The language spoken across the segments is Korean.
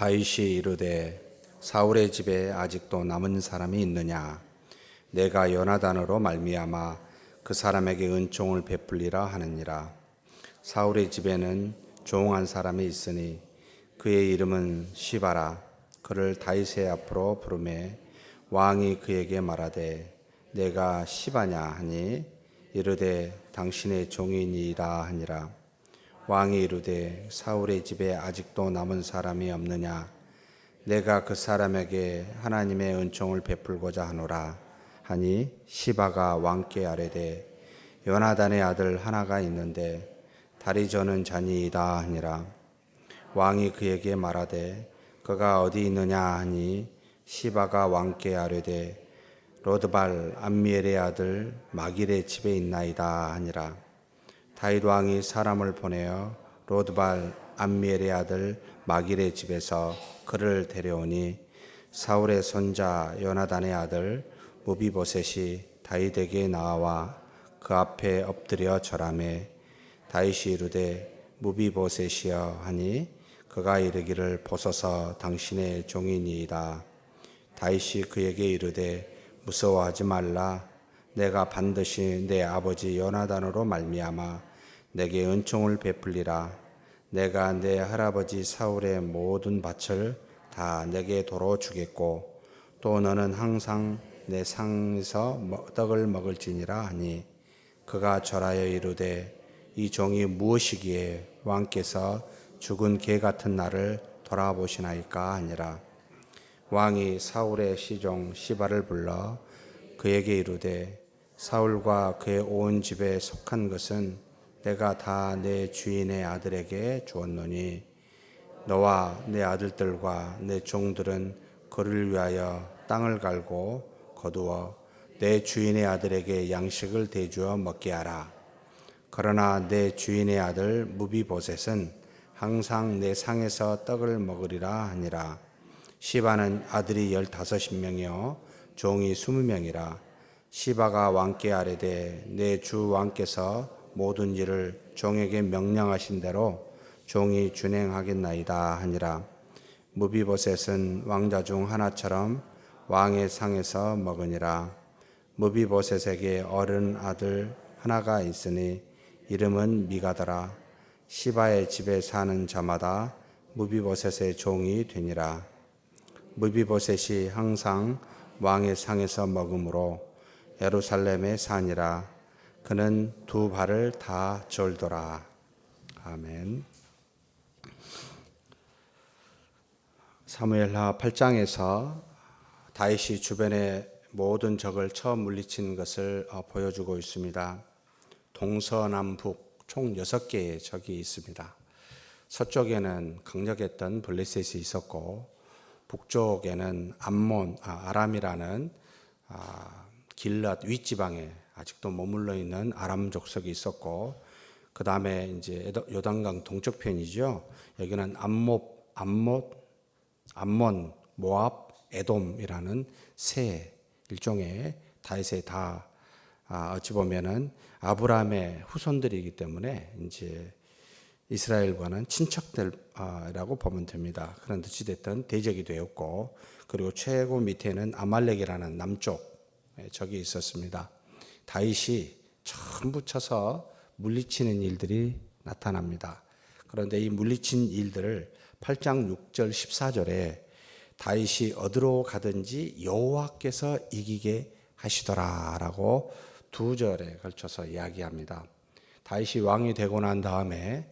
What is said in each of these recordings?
다윗이 이르되 사울의 집에 아직도 남은 사람이 있느냐? 내가 요나단으로 말미암아 그 사람에게 은총을 베풀리라 하느니라. 사울의 집에는 종한 사람이 있으니 그의 이름은 시바라. 그를 다윗의 앞으로 부르매 왕이 그에게 말하되 내가 시바냐 하니? 이르되 당신의 종이니이다 하니라 왕이 이르되 사울의 집에 아직도 남은 사람이 없느냐? 내가 그 사람에게 하나님의 은총을 베풀고자 하노라. 하니 시바가 왕께 아뢰되 요나단의 아들 하나가 있는데 다리 저는 자니이다 하니라. 왕이 그에게 말하되 그가 어디 있느냐? 하니 시바가 왕께 아뢰되 로드발 암미엘의 아들 마길의 집에 있나이다 하니라 다윗 왕이 사람을 보내어 로드발 암미엘의 아들 마길의 집에서 그를 데려오니 사울의 손자 요나단의 아들 무비보셋이 다윗에게 나와 그 앞에 엎드려 절하매 다윗이 이르되 무비보셋이여 하니 그가 이르기를 보소서 당신의 종이니이다. 다윗이 그에게 이르되 무서워하지 말라. 내가 반드시 내 아버지 요나단으로 말미암아 내게 은총을 베풀리라. 내가 내 할아버지 사울의 모든 밭을 다 내게 도로 주겠고 또 너는 항상 내 상에서 떡을 먹을지니라 하니 그가 절하여 이르되 이 종이 무엇이기에 왕께서 죽은 개 같은 나를 돌아보시나이까 하니라. 왕이 사울의 시종 시바를 불러 그에게 이르되 사울과 그의 온 집에 속한 것은 내가 다 내 주인의 아들에게 주었노니 너와 내 아들들과 내 종들은 그를 위하여 땅을 갈고 거두어 내 주인의 아들에게 양식을 대주어 먹게 하라. 그러나 내 주인의 아들 무비보셋은 항상 내 상에서 떡을 먹으리라 하니라. 시바는 아들이 열다섯 명이요 종이 스무 명이라. 시바가 왕께 아뢰되 내 주 왕께서 모든 일을 종에게 명령하신 대로 종이 준행하겠나이다 하니라. 무비보셋은 왕자 중 하나처럼 왕의 상에서 먹으니라. 무비보셋에게 어른 아들 하나가 있으니 이름은 미가더라. 시바의 집에 사는 자마다 무비보셋의 종이 되니라. 무비보셋이 항상 왕의 상에서 먹으므로 예루살렘에 사니라. 그는 두 발을 다 절더라. 아멘. 사무엘하 8장에서 다윗이 주변의 모든 적을 처음 물리친 것을 어, 보여주고 있습니다. 동서남북 총 6개의 적이 있습니다. 서쪽에는 강력했던 블레셋이 있었고 북쪽에는 암몬, 아, 아람이라는 아, 길랏 윗지방에 아직도 머물러 있는 아람 족속이 있었고 그 다음에 이제 요단강 동쪽 편이죠. 여기는 암못, 암못, 암몬, 모압, 에돔이라는 세 일종의 다윗의 다 아, 어찌 보면은 아브라함의 후손들이기 때문에 이제 이스라엘과는 친척들이라고 보면 됩니다. 그런 듯이 됐던 대적이 되었고 그리고 최고 밑에는 아말렉이라는 남쪽 적이 있었습니다. 다윗이 전부 쳐서 물리치는 일들이 나타납니다. 그런데 이 물리친 일들을 8장 6절 14절에 다윗이 어디로 가든지 여호와께서 이기게 하시더라라고 두 절에 걸쳐서 이야기합니다. 다윗이 왕이 되고 난 다음에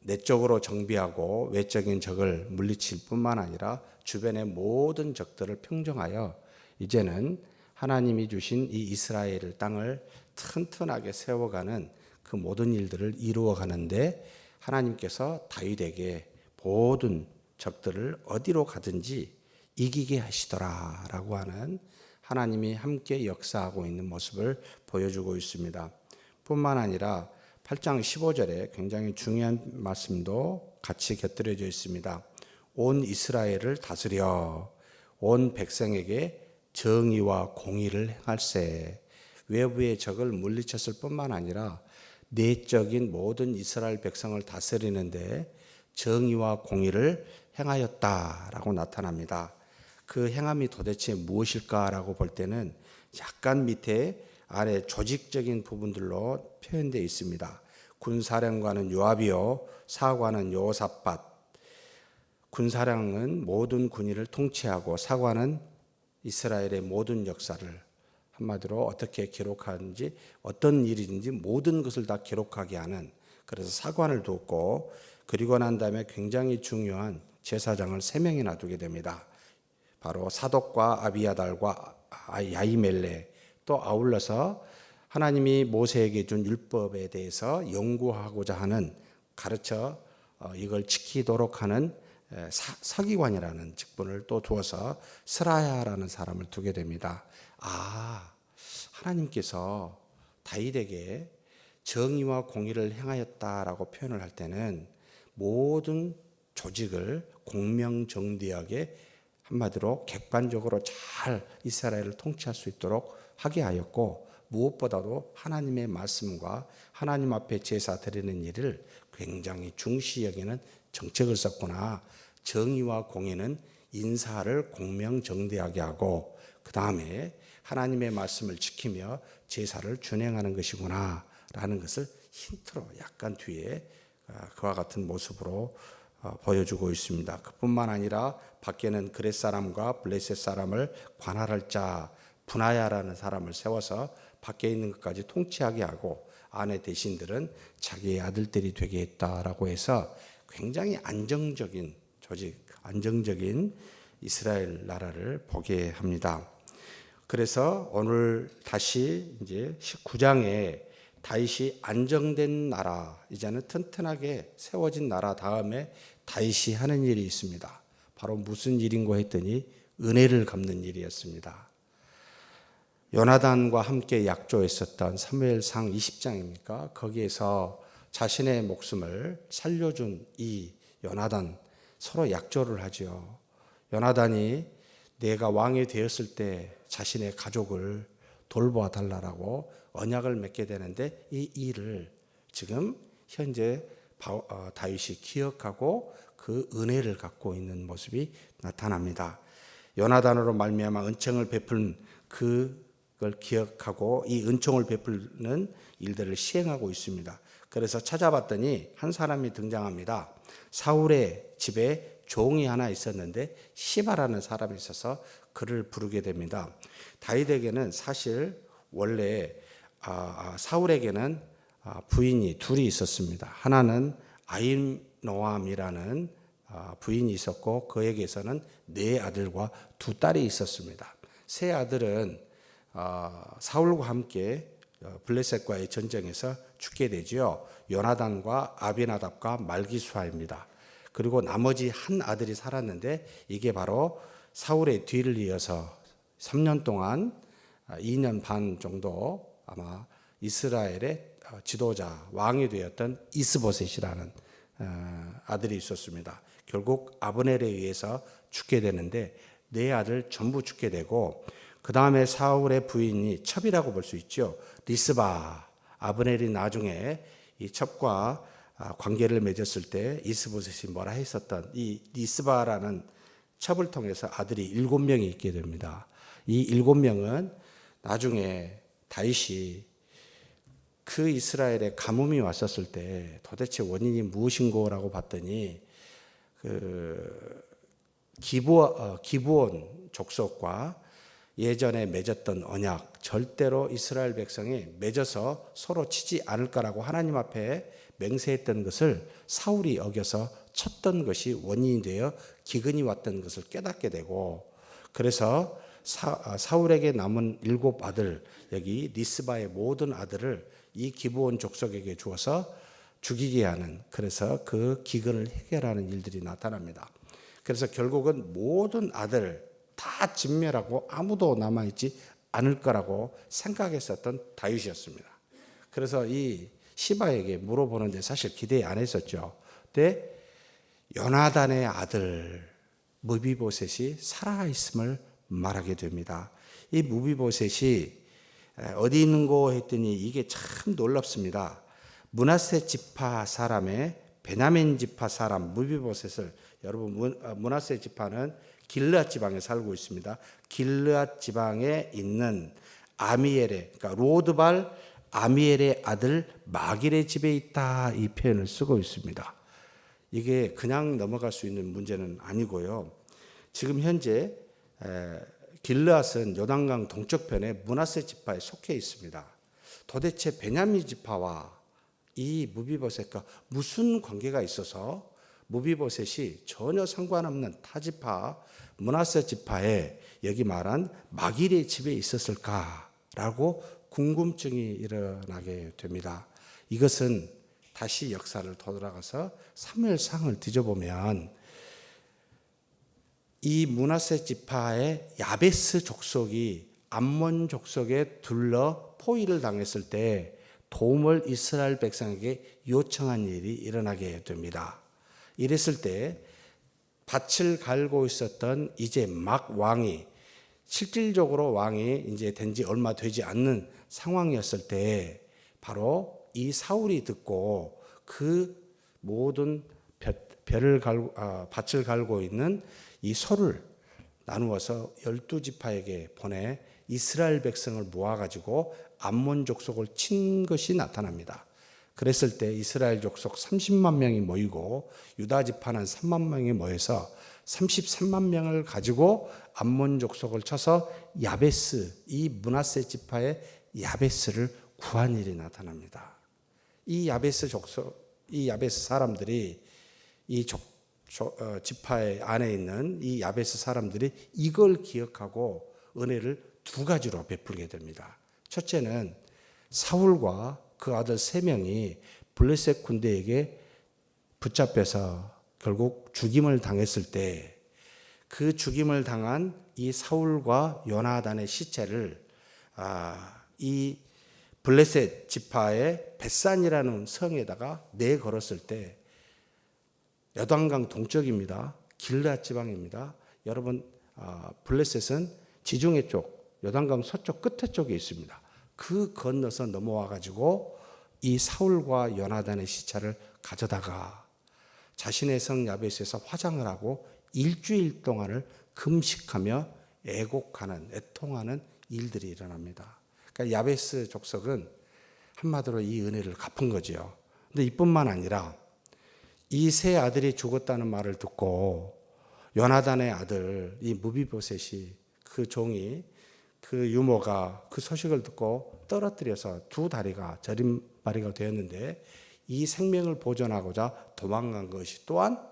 내적으로 정비하고 외적인 적을 물리칠 뿐만 아니라 주변의 모든 적들을 평정하여 이제는 하나님이 주신 이 이스라엘 땅을 튼튼하게 세워가는 그 모든 일들을 이루어 가는데 하나님께서 다윗에게 모든 적들을 어디로 가든지 이기게 하시더라라고 하는 하나님이 함께 역사하고 있는 모습을 보여주고 있습니다. 뿐만 아니라 8장 15절에 굉장히 중요한 말씀도 같이 곁들여져 있습니다. 온 이스라엘을 다스려 온 백성에게 정의와 공의를 행할세 외부의 적을 물리쳤을 뿐만 아니라 내적인 모든 이스라엘 백성을 다스리는데 정의와 공의를 행하였다라고 나타납니다. 그 행함이 도대체 무엇일까라고 볼 때는 약간 밑에 아래 조직적인 부분들로 표현되어 있습니다. 군사령관은 요압이요 사관은 요사밧 군사령은 모든 군의를 통치하고 사관은 이스라엘의 모든 역사를 한마디로 어떻게 기록하는지 어떤 일인지 모든 것을 다 기록하게 하는 그래서 사관을 두었고 그리고 난 다음에 굉장히 중요한 제사장을 세 명이나 두게 됩니다. 바로 사독과 아비아달과 야이멜레 또 아울러서 하나님이 모세에게 준 율법에 대해서 연구하고자 하는 가르쳐 어, 이걸 지키도록 하는 에, 사, 서기관이라는 직분을 또 두어서 스라야라는 사람을 두게 됩니다. 아, 하나님께서 다윗에게 정의와 공의를 행하였다라고 표현을 할 때는 모든 조직을 공명정대하게 한마디로 객관적으로 잘 이스라엘을 통치할 수 있도록 하게 하였고 무엇보다도 하나님의 말씀과 하나님 앞에 제사 드리는 일을 굉장히 중시 여기는 정책을 썼구나. 정의와 공의는 인사를 공명정대하게 하고 그 다음에 하나님의 말씀을 지키며 제사를 준행하는 것이구나 라는 것을 힌트로 약간 뒤에 아, 그와 같은 모습으로 어, 보여주고 있습니다. 그뿐만 아니라 밖에는 그렛 사람과 블레셋 사람을 관할할 자 분하야라는 사람을 세워서 밖에 있는 것까지 통치하게 하고 아내 대신들은 자기의 아들들이 되게 했다라고 해서 굉장히 안정적인 조직, 안정적인 이스라엘 나라를 보게 합니다. 그래서 오늘 다시 이제 19장에 다윗이 안정된 나라, 이제는 튼튼하게 세워진 나라 다음에 다윗이 하는 일이 있습니다. 바로 무슨 일인고 했더니 은혜를 갚는 일이었습니다. 요나단과 함께 약조했었던 사무엘상 20장입니까? 거기에서 자신의 목숨을 살려준 이 요나단 서로 약조를 하죠. 요나단이 내가 왕이 되었을 때 자신의 가족을 돌보아 달라라고 언약을 맺게 되는데 이 일을 지금 현재 어, 다윗이 기억하고 그 은혜를 갖고 있는 모습이 나타납니다. 요나단으로 말미암아 은총을 베푼 그걸 기억하고 이 은총을 베푸는 일들을 시행하고 있습니다. 그래서 찾아봤더니 한 사람이 등장합니다. 사울의 집에 종이 하나 있었는데 시바라는 사람이 있어서 그를 부르게 됩니다. 다윗에게는 사실 원래 아, 아, 사울에게는 아, 부인이 둘이 있었습니다. 하나는 아임노암이라는 부인이 있었고 그에게서는 네 아들과 두 딸이 있었습니다. 세 아들은 사울과 함께 어, 블레셋과의 전쟁에서 죽게 되지요. 요나단과 아비나답과 말기수아입니다. 그리고 나머지 한 아들이 살았는데 이게 바로 사울의 뒤를 이어서 3년 동안 2년 반 정도 아마 이스라엘의 어, 지도자 왕이 되었던 이스보셋이라는 어, 아들이 있었습니다. 결국 아브넬에 의해서 죽게 되는데 네 아들 전부 죽게 되고 그 다음에 사울의 부인이 첩이라고 볼 수 있죠. 리스바 아브넬이 나중에 이 첩과 아, 관계를 맺었을 때 이스보셋이 뭐라 했었던 이 리스바라는 첩을 통해서 아들이 일곱 명이 있게 됩니다. 이 일곱 명은 나중에 다윗이 그 이스라엘에 가뭄이 왔었을 때 도대체 원인이 무엇인고라고 봤더니 그 기부 어, 기부원 족속과 예전에 맺었던 언약 절대로 이스라엘 백성이 맺어서 서로 치지 않을 거라고 하나님 앞에 맹세했던 것을 사울이 어겨서 쳤던 것이 원인이 되어 기근이 왔던 것을 깨닫게 되고 그래서 사, 아, 울에게 남은 일곱 아들 여기 리스바의 모든 아들을 이 기브온 족속에게 주어서 죽이게 하는 그래서 그 기근을 해결하는 일들이 나타납니다. 그래서 결국은 모든 아들 다 진멸하고 아무도 남아 있지 않을 거라고 생각했었던 다윗이었습니다. 그래서 이 시바에게 물어보는데 사실 기대 안 했었죠. 근데 요나단의 아들 무비보셋이 살아 있음을 말하게 됩니다. 이 무비보셋이 어디 있는고 했더니 이게 참 놀랍습니다. 문하세 지파 사람의 베냐민 지파 사람 무비보셋을 여러분 문하세 지파는 길르앗 지방에 살고 있습니다. 길르앗 지방에 있는 아미엘의 그러니까 로드발 아미엘의 아들 마길의 집에 있다 이 표현을 쓰고 있습니다. 이게 그냥 넘어갈 수 있는 문제는 아니고요. 지금 현재 에, 길르앗은 요단강 동쪽편에 문하세 지파에 속해 있습니다. 도대체 베냐민 지파와 이 무비보셋과 무슨 관계가 있어서 무비보셋이 전혀 상관없는 타지파 문하세 지파에 여기 말한 마길의 집에 있었을까라고 궁금증이 일어나게 됩니다. 이것은 다시 역사를 돌아가서 사무엘상을 뒤져보면 이 문하세 지파의 야베스 족속이 암몬 족속에 둘러 포위를 당했을 때 도움을 이스라엘 백성에게 요청한 일이 일어나게 됩니다. 이랬을 때 밭을 갈고 있었던 이제 막 왕이 실질적으로 왕이 이제 된 지 얼마 되지 않는 상황이었을 때 바로 이 사울이 듣고 그 모든 볕- 별을 갈고 아, 밭을 갈고 있는 이 소를 나누어서 열두 지파에게 보내 이스라엘 백성을 모아 가지고 암몬 족속을 친 것이 나타납니다. 그랬을 때 이스라엘 족속 30만 명이 모이고 유다 지파는 3만 명이 모여서 33만 명을 가지고 암몬 족속을 쳐서 야베스 이 문하세 지파의 야베스를 구한 일이 나타납니다. 이 야베스 족속 이 야베스 사람들이 이 족, 족- 어, 지파의 안에 있는 이 야베스 사람들이 이걸 기억하고 은혜를 두 가지로 베풀게 됩니다. 첫째는 사울과 그 아들 세 명이 블레셋 군대에게 붙잡혀서 결국 죽임을 당했을 때 그 죽임을 당한 이 사울과 요나단의 시체를 아, 이 블레셋 지파의 벳산이라는 성에다가 내 걸었을 때 여단강 동쪽입니다. 길라 지방입니다. 여러분 아, 블레셋은 지중해 쪽 여단강 서쪽 끝에 쪽에 있습니다. 그 건너서 넘어와 가지고 이 사울과 요나단의 시체를 가져다가 자신의 성 야베스에서 화장을 하고 일주일 동안을 금식하며 애곡하는 애통하는 일들이 일어납니다. 그러니까 야베스 족속은 한마디로 이 은혜를 갚은 거지요. 근데 이뿐만 아니라 이 세 아들이 죽었다는 말을 듣고 요나단의 아들 이 무비보셋이 그 종이 그 유모가 그 소식을 듣고 떨어뜨려서 두 다리가 저림발이가 되었는데 이 생명을 보존하고자 도망간 것이 또한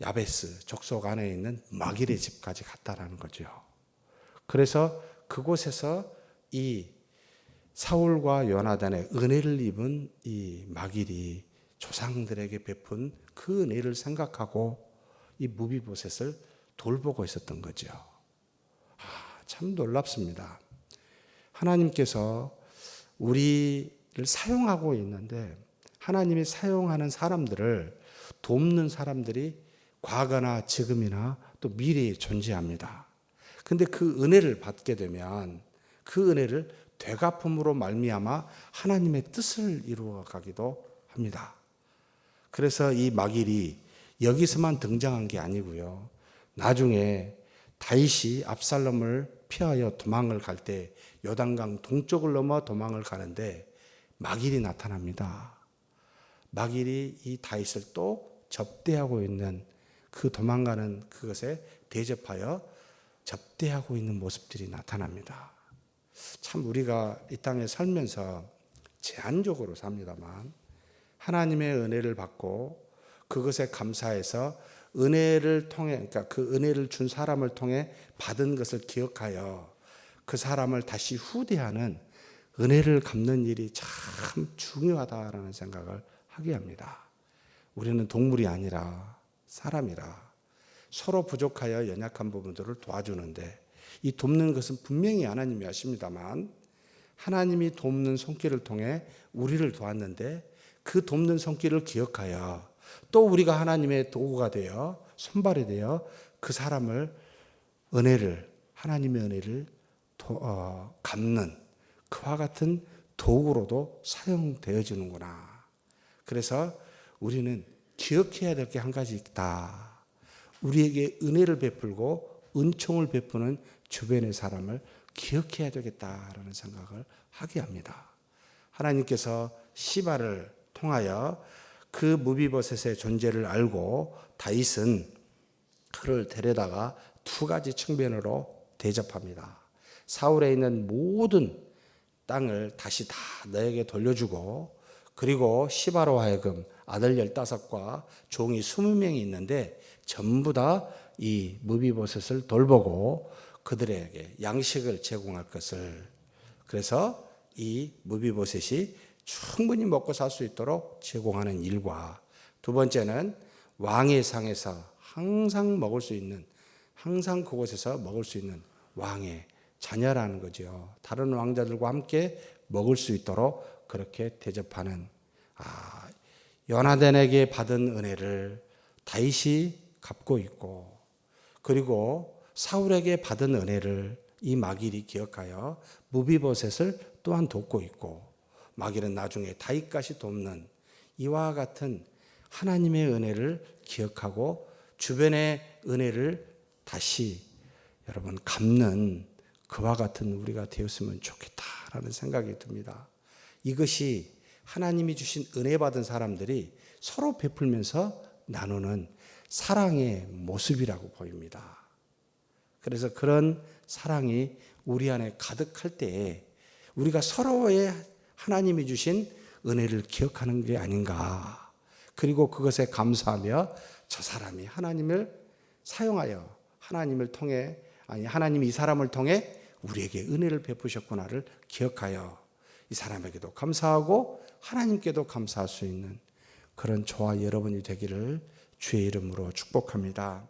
야베스 족속 안에 있는 마길의 집까지 갔다라는 거죠. 그래서 그곳에서 이 사울과 요나단의 은혜를 입은 이 마길이 조상들에게 베푼 그 은혜를 생각하고 이 무비보셋을 돌보고 있었던 거죠. 아, 참 놀랍습니다. 하나님께서 우리를 사용하고 있는데 하나님이 사용하는 사람들을 돕는 사람들이 과거나 지금이나 또 미래에 존재합니다. 근데 그 은혜를 받게 되면 그 은혜를 되갚음으로 말미암아 하나님의 뜻을 이루어 가기도 합니다. 그래서 이 마길이 여기서만 등장한 게 아니고요. 나중에 다윗이 압살롬을 피하여 도망을 갈 때 요단강 동쪽을 넘어 도망을 가는데 마길이 나타납니다. 마길이 이 다윗을 또 접대하고 있는 그 도망가는 그것에 대접하여 접대하고 있는 모습들이 나타납니다. 참 우리가 이 땅에 살면서 제한적으로 삽니다만 하나님의 은혜를 받고 그것에 감사해서 은혜를 통해 그러니까 그 은혜를 준 사람을 통해 받은 것을 기억하여 그 사람을 다시 후대하는 은혜를 갚는 일이 참 중요하다라는 생각을 하게 합니다. 우리는 동물이 아니라 사람이라 서로 부족하여 연약한 부분들을 도와주는데 이 돕는 것은 분명히 하나님이 하십니다만 하나님이 돕는 손길을 통해 우리를 도왔는데 그 돕는 손길을 기억하여 또 우리가 하나님의 도구가 되어 손발이 되어 그 사람을 은혜를 하나님의 은혜를 도, 어, 갚는 그와 같은 도구로도 사용되어지는구나. 그래서 우리는 기억해야 될 게 한 가지 있다. 우리에게 은혜를 베풀고 은총을 베푸는 주변의 사람을 기억해야 되겠다라는 생각을 하게 합니다. 하나님께서 시바를 통하여 그 무비버셋의 존재를 알고 다윗은 그를 데려다가 두 가지 측면으로 대접합니다. 사울에 있는 모든 땅을 다시 다 너에게 돌려주고 그리고 시바로 하여금 아들 15과 종이 20명이 있는데 전부 다 이 무비보셋을 돌보고 그들에게 양식을 제공할 것을 그래서 이 무비보셋이 충분히 먹고 살 수 있도록 제공하는 일과 두 번째는 왕의 상에서 항상 먹을 수 있는 항상 그곳에서 먹을 수 있는 왕의 자녀라는 거죠. 다른 왕자들과 함께 먹을 수 있도록 그렇게 대접하는 아, 연하덴에게 받은 은혜를 다윗이 갚고 있고 그리고 사울에게 받은 은혜를 이 마길이 기억하여 무비보셋을 또한 돕고 있고 마길은 나중에 다윗까지 돕는 이와 같은 하나님의 은혜를 기억하고 주변의 은혜를 다시 여러분 갚는 그와 같은 우리가 되었으면 좋겠다라는 생각이 듭니다. 이것이 하나님이 주신 은혜 받은 사람들이 서로 베풀면서 나누는 사랑의 모습이라고 보입니다. 그래서 그런 사랑이 우리 안에 가득할 때에 우리가 서로의 하나님이 주신 은혜를 기억하는 게 아닌가. 그리고 그것에 감사하며 저 사람이 하나님을 사용하여 하나님을 통해 아니 하나님이 이 사람을 통해 우리에게 은혜를 베푸셨구나를 기억하여 이 사람에게도 감사하고 하나님께도 감사할 수 있는 그런 저와 여러분이 되기를 주의 이름으로 축복합니다.